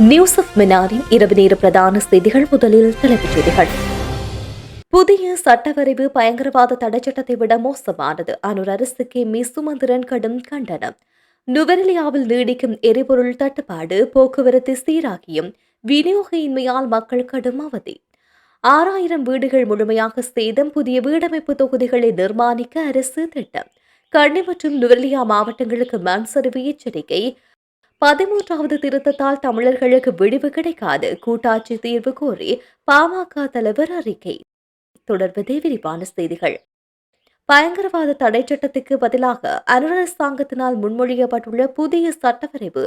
News of மினாரின் இரவு நேர பிரதான செய்திகள் முதலில் தலைப்புச் செய்திகள். புதிய சட்டவரைவு பயங்கரவாத தடைச்சட்டத்தை விட மோசமானது. அனுர் அரசுக்கு மி. கடும் கண்டனம். நுவரெலியாவில் நீடிக்கும் எரிபொருள் தட்டுப்பாடு போக்குவரத்து சீராகியும் விநியோக இன்மையால் மக்கள் கடும் அவதி. ஆறாயிரம் வீடுகள் முழுமையாக சேதம் புதிய வீடமைப்பு தொகுதிகளை நிர்மாணிக்க அரசு திட்டம். கண்ணி மற்றும் நுவரெலியா மாவட்டங்களுக்கு மண் சரிவு எச்சரிக்கை பதிமூன்றாவது திருத்தத்தால் தமிழர்களுக்கு விடிவு கிடைக்காது கூட்டாட்சி தீர்வு கோரி பாமக தலைவர் அறிக்கை. தொடர்வதே விரிவான செய்திகள். பயங்கரவாத தடை சட்டத்துக்கு பதிலாக அரசாங்கத்தினால் முன்மொழியப்பட்டுள்ள புதிய சட்டவரைவு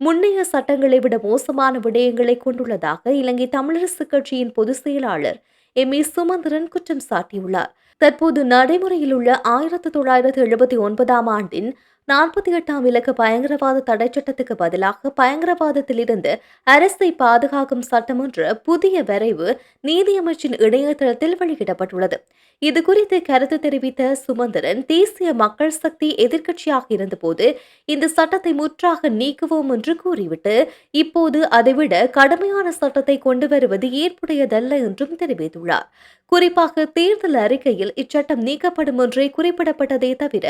முன்னைய சட்டங்களை விட மோசமான விடயங்களை கொண்டுள்ளதாக இலங்கை தமிழரசு கட்சியின் பொதுச் செயலாளர் எம். ஏ. சுமந்திரன் குற்றம் சாட்டியுள்ளார். தற்போது நடைமுறையில் உள்ள ஆயிரத்தி தொள்ளாயிரத்து எழுபத்தி ஒன்பதாம் ஆண்டின் நாற்பத்தி எட்டாம் இலக்கு பயங்கரவாத தடை சட்டத்துக்கு பதிலாக பயங்கரவாதத்திலிருந்து அரசை பாதுகாக்கும் சட்டம் என்ற புதிய வரைவு நீதியமைச்சின் இணையதளத்தில் வெளியிடப்பட்டுள்ளது. இது குறித்து கருத்து தெரிவித்த சுமந்திரன் தேசிய மக்கள் சக்தி எதிர்க்கட்சியாக இருந்தபோது இந்த சட்டத்தை முற்றாக நீக்குவோம் என்று கூறிவிட்டு இப்போது அதைவிட கடுமையான சட்டத்தை கொண்டு வருவது ஏற்புடையதல்ல என்றும் தெரிவித்துள்ளார். குறிப்பாக தேர்தல் அறிக்கையில் இச்சட்டம் நீக்கப்படும் என்றே குறிப்பிடப்பட்டதே தவிர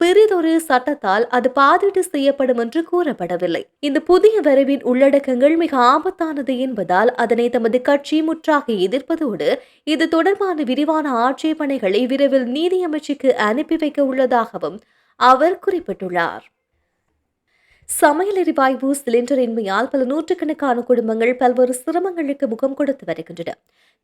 பெரிதொரு சட்டத்தால் அது பாதீடு செய்யப்படும் என்று கூறப்படவில்லை. இந்த புதிய வரைவின் உள்ளடக்கங்கள் மிக ஆபத்தானது என்பதால் அதனை தமது கட்சி முற்றாக எதிர்ப்பதோடு இது தொடர்பான விரிவான ஆட்சேபனைகளை விரைவில் நீதியமைச்சுக்கு அனுப்பி வைக்க உள்ளதாகவும் அவர் குறிப்பிட்டுள்ளார். சமையல் எரிவாயு சிலிண்டர் இன்மையால் பல நூற்றுக்கணக்கான குடும்பங்கள் பல்வேறு சிரமங்களுக்கு முகம் கொடுத்து வருகின்றன.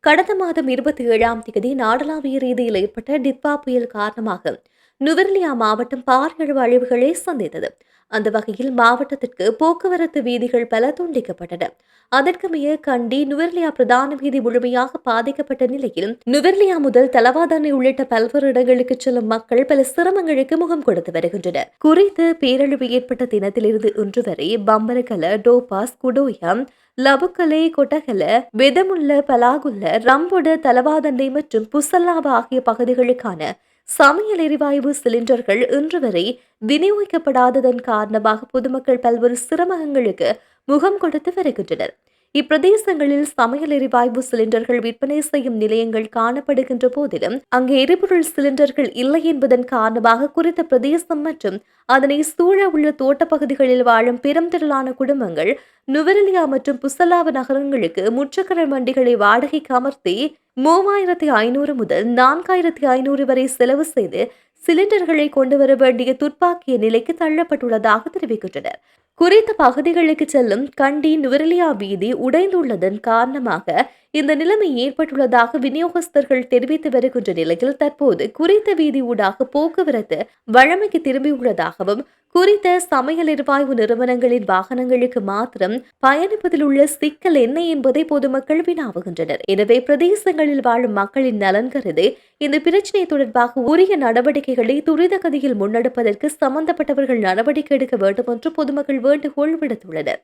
கடந்த மாதம் இருபத்தி ஏழாம் தேதி நாடளாவிய ரீதியில் ஏற்பட்ட டிப்பா புயல் காரணமாக நுவர்லியா மாவட்டம் பாரியளவு அழிவுகளை சந்தித்தது. அந்த வகையில் மாவட்டத்திற்கு போக்குவரத்து வீதிகள் பல துண்டிக்கப்பட்டன. அதற்குமைய கண்டி நுவர்லியா பிரதான வீதி முழுமையாக பாதிக்கப்பட்ட நிலையில் நுவர்லியா முதல் தலவாதானை உள்ளிட்ட பல்வேறு இடங்களுக்கு செல்லும் மக்கள் பல சிரமங்களுக்கு முகம் கொடுத்து வருகின்றனர். குறித்து பேரழிவு ஏற்பட்ட தினத்திலிருந்து இன்று வரை பம்பரகல டோபாஸ் குடோயம் லபுக்கலை கொட்டகல வெதமுள்ள பலாகுல்ல ரம்பொட தலவாதண்டை மற்றும் புசல்லாவா ஆகிய பகுதிகளுக்கான சமையல் எரிவாயு சிலிண்டர்கள் இன்று வரை விநியோகிக்கப்படாததன் காரணமாக பொதுமக்கள் பல்வேறு சிரமங்களுக்கு முகம் கொடுத்து வருகின்றனர். இப்பிரதேசங்களில் சமையல் எரிவாயு சிலிண்டர்கள் விற்பனை செய்யும் நிலையங்கள் காணப்படுகின்ற போதிலும் அங்கு எரிபொருள் சிலிண்டர்கள் இல்லை என்பதன் காரணமாக குறித்த பிரதேசம் மற்றும் அதனை சூழ உள்ள தோட்டப்பகுதிகளில் வாழும் பெருந்திரளான குடும்பங்கள் நுவரெலியா மற்றும் புசலாவ நகரங்களுக்கு முச்சக்கர வண்டிகளை வாடகைக்கு அமர்த்தி மூவாயிரத்தி ஐநூறு முதல் நான்காயிரத்தி ஐநூறு வரை செலவு செய்து சிலிண்டர்களை கொண்டு வர வேண்டிய துர்ப்பாக்கிய நிலைக்கு தள்ளப்பட்டுள்ளதாக தெரிவிக்கின்றனர். குறித்த பகுதிகளுக்கு செல்லும் கண்டி நுவரெலியா வீதி உடைந்துள்ளதன் காரணமாக இந்த நிலைமை ஏற்பட்டுள்ளதாக விநியோகஸ்தர்கள் தெரிவித்து வருகின்ற நிலையில் தற்போது குறித்த வீதி ஊடாக போக்குவரத்து வழமைக்கு திரும்பியுள்ளதாகவும் குறித்த சமையல் எரிவாயு நிறுவனங்களின் வாகனங்களுக்கு மாத்திரம் பயணிப்பதில் உள்ள சிக்கல் என்ன என்பதை பொதுமக்கள் வினாவுகின்றனர். எனவே பிரதேசங்களில் வாழும் மக்களின் நலன் கருதி இந்த பிரச்சினை தொடர்பாக உரிய நடவடிக்கைகளை துரித கதியில் முன்னெடுப்பதற்கு சம்பந்தப்பட்டவர்கள் நடவடிக்கை எடுக்க வேண்டும் என்று பொதுமக்கள் வேண்டுகோள் விடுத்துள்ளனர்.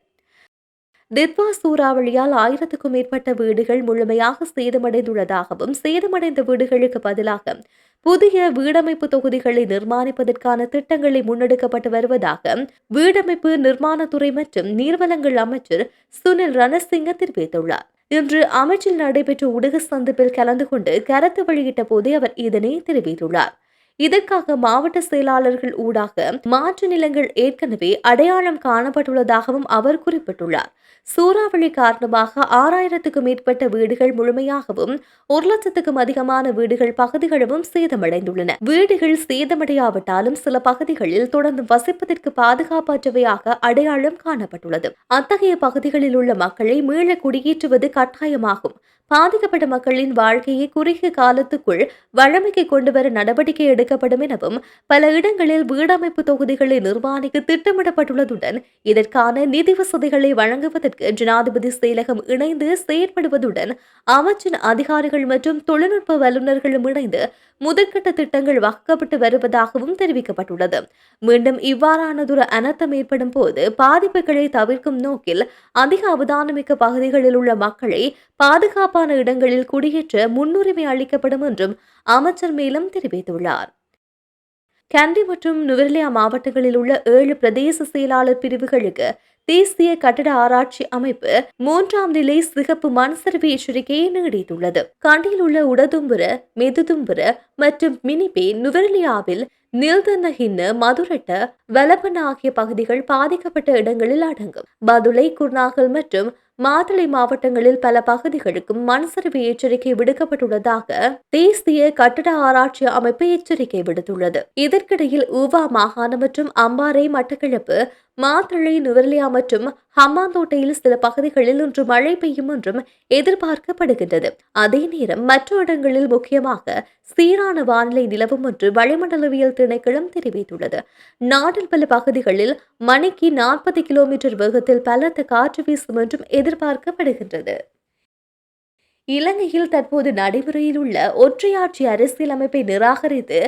நிர்வா சூறாவளியால் ஆயிரத்துக்கும் மேற்பட்ட வீடுகள் முழுமையாக சேதமடைந்துள்ளதாகவும் சேதமடைந்த வீடுகளுக்கு பதிலாக புதிய வீடமைப்பு தொகுதிகளை நிர்மாணிப்பதற்கான திட்டங்களை முன்னெடுக்கப்பட்டு வருவதாக வீடமைப்பு நிர்மாணத்துறை மற்றும் நீர்வளங்கள் அமைச்சர் சுனில் ரணசிங்க தெரிவித்துள்ளார். இன்று அமைச்சில் நடைபெற்ற ஊடக சந்திப்பில் கலந்து கொண்டு கருத்து வெளியிட்ட போதே அவர் இதனை தெரிவித்துள்ளார். இதற்காக மாவட்ட செயலாளர்கள் ஊடாக மாற்று நிலங்கள் ஏற்கனவே அடையாளம் காணப்பட்டுள்ளதாகவும் அவர் குறிப்பிட்டுள்ளார். சூறாவளி காரணமாக ஆறாயிரத்துக்கும் மேற்பட்ட வீடுகள் முழுமையாகவும் ஒரு லட்சத்துக்கும் அதிகமான வீடுகள் பகுதிகளும் சேதமடைந்துள்ளன. வீடுகள் சேதமடையாவிட்டாலும் சில பகுதிகளில் தொடர்ந்து வசிப்பதற்கு பாதுகாப்பற்றவையாக அடையாளம் காணப்பட்டுள்ளது. அத்தகைய பகுதிகளில் உள்ள மக்களை மீள குடியேற்றுவது கட்டாயமாகும். பாதிக்கப்பட்ட மக்களின் வாழ்க்கையை குறுகிய காலத்துக்குள் வழமைக்கு கொண்டுவர நடவடிக்கை எடுக்கப்படும் எனவும் பல இடங்களில் வீடமைப்பு தொகுதிகளை நிர்மாணிக்க திட்டமிடப்பட்டுள்ளதுடன் இதற்கான நிதி வசதிகளை வழங்குவதற்கு ஜனாதிபதி செயலகம் இணைந்து செயற்படுவதுடன் அமைச்சின் அதிகாரிகள் மற்றும் தொழில்நுட்ப வல்லுநர்களும் இணைந்து முதற்கட்ட திட்டங்கள் வகுக்கப்பட்டு வருவதாகவும் தெரிவிக்கப்பட்டுள்ளது. மீண்டும் இவ்வாறானதொரு அனர்த்தம் ஏற்படும் போது பாதிப்புகளை தவிர்க்கும் நோக்கில் அதிக அவதானமிக்க பகுதிகளில் உள்ள மக்களை பாதுகாப்பான இடங்களில் குடியேற்ற முன்னுரிமை அளிக்கப்படும் என்றும் அமைச்சர் மேலும் தெரிவித்துள்ளார். கண்டி மற்றும் நுவர்லியா மாவட்டங்களில் உள்ள ஏழு பிரதேச செயலாளர் பிரிவுகளுக்கு தேசிய கட்டட ஆராய்ச்சி அமைப்பு மூன்றாம் நிலை சிகப்பு மண்சரிவு எச்சரிக்கையை நீடித்துள்ளது. கண்டியில் உள்ள உடதும்புர மெதுதும்புர மற்றும் மினிபே நுவரலியாவில் நில்தன்னஹின்னு மதுரட்ட வலபன் ஆகிய பகுதிகள் பாதிக்கப்பட்ட இடங்களில் அடங்கும். பதுளை குர்நாகல் மற்றும் மாதளை மாவட்டங்களில் பல பகுதிகளுக்கும் மண் சரிவு எச்சரிக்கை விடுக்கப்பட்டுள்ளதாக தேசிய கட்டட ஆராய்ச்சி அமைப்பு எச்சரிக்கை விடுத்துள்ளது. இதற்கிடையில் ஊவா மாகாணம் மற்றும் அம்பாறை மட்டக்களப்பு மாத்தளை நுவர்லியா மற்றும் ஹம்மாந்தோட்டையில் சில பகுதிகளில் இன்று மழை பெய்யும் என்றும் எதிர்பார்க்கப்படுகின்றது. அதே நேரம் மற்ற இடங்களில் முக்கியமாக சீரான வானிலை நிலவும் என்று வளிமண்டலவியல் திணைக்களம் தெரிவித்துள்ளது. நாட்டில் பல பகுதிகளில் மணிக்கு நாற்பது கிலோமீட்டர் வேகத்தில் பலத்த காற்று வீசும் என்றும் எதிர்பார்க்கப்படுகின்றது. இலங்கையில் தற்போது நடைமுறையில் உள்ள ஒற்றையாட்சி அரசியலமைப்பை நிராகரித்து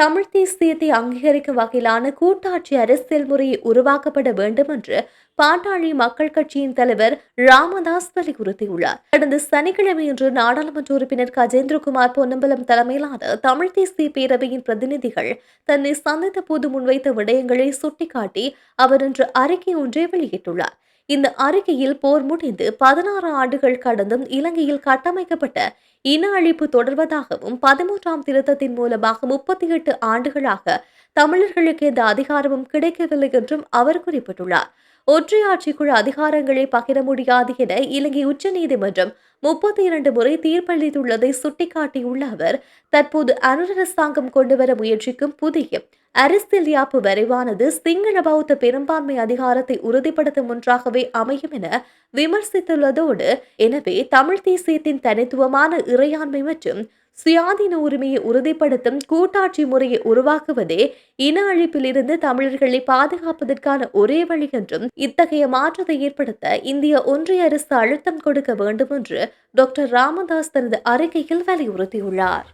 தமிழ் தேசியத்தை அங்கீகரிக்கும் வகையிலான கூட்டாட்சி அரசியல் முறையை உருவாக்கப்பட வேண்டும் என்று பாட்டாளி மக்கள் கட்சியின் தலைவர் ராமதாஸ் வலியுறுத்தியுள்ளார். கடந்த சனிக்கிழமையன்று நாடாளுமன்ற உறுப்பினர் கஜேந்திரகுமார் பொன்னம்பலம் தலைமையிலான தமிழ் தேசிய பேரவையின் பிரதிநிதிகள் தன்னை சந்தித்த போது முன்வைத்த விடயங்களை சுட்டிக்காட்டி அவர் இன்று அறிக்கை ஒன்றை வெளியிட்டுள்ளார். இந்த அறிக்கையில் போர் முடிந்து பதினாறு ஆண்டுகள் கடந்தும் இலங்கையில் கட்டமைக்கப்பட்ட இன அழிப்பு தொடர்வதாகவும் பதிமூன்றாம் திருத்தத்தின் மூலமாக முப்பத்தி எட்டு ஆண்டுகளாக தமிழர்களுக்கு எந்த அதிகாரமும் கிடைக்கவில்லை என்றும் அவர் குறிப்பிட்டுள்ளார். ஒற்றையாட்சிக்குழு அதிகாரங்களை பகிர முடியாது என இலங்கை உச்சநீதிமன்றம் முப்பத்தி இரண்டு முறை தீர்ப்பளித்துள்ளதை சுட்டிக்காட்டியுள்ள அவர் தற்போது அனுரரசாங்கம் கொண்டுவர முயற்சிக்கும் புதிய அரசியல் யாப்பு வரைவானது சிங்கள பௌத்த பெரும்பான்மை அதிகாரத்தை உறுதிப்படுத்தும் ஒன்றாகவே அமையும் என விமர்சித்துள்ளதோடு எனவே தமிழ் தேசியத்தின் தனித்துவமான இறையாண்மை மற்றும் சுயாதீன உரிமையை உறுதிப்படுத்தும் கூட்டாட்சி முறையை உருவாக்குவதே இன அழிப்பிலிருந்து தமிழர்களை பாதுகாப்பதற்கான ஒரே வழி என்றும் இத்தகைய மாற்றத்தை ஏற்படுத்த இந்திய ஒன்றிய அரசு அழுத்தம் கொடுக்க வேண்டும் என்று டாக்டர் ராமதாஸ் தனது அறிக்கையில் வலியுறுத்தியுள்ளார்.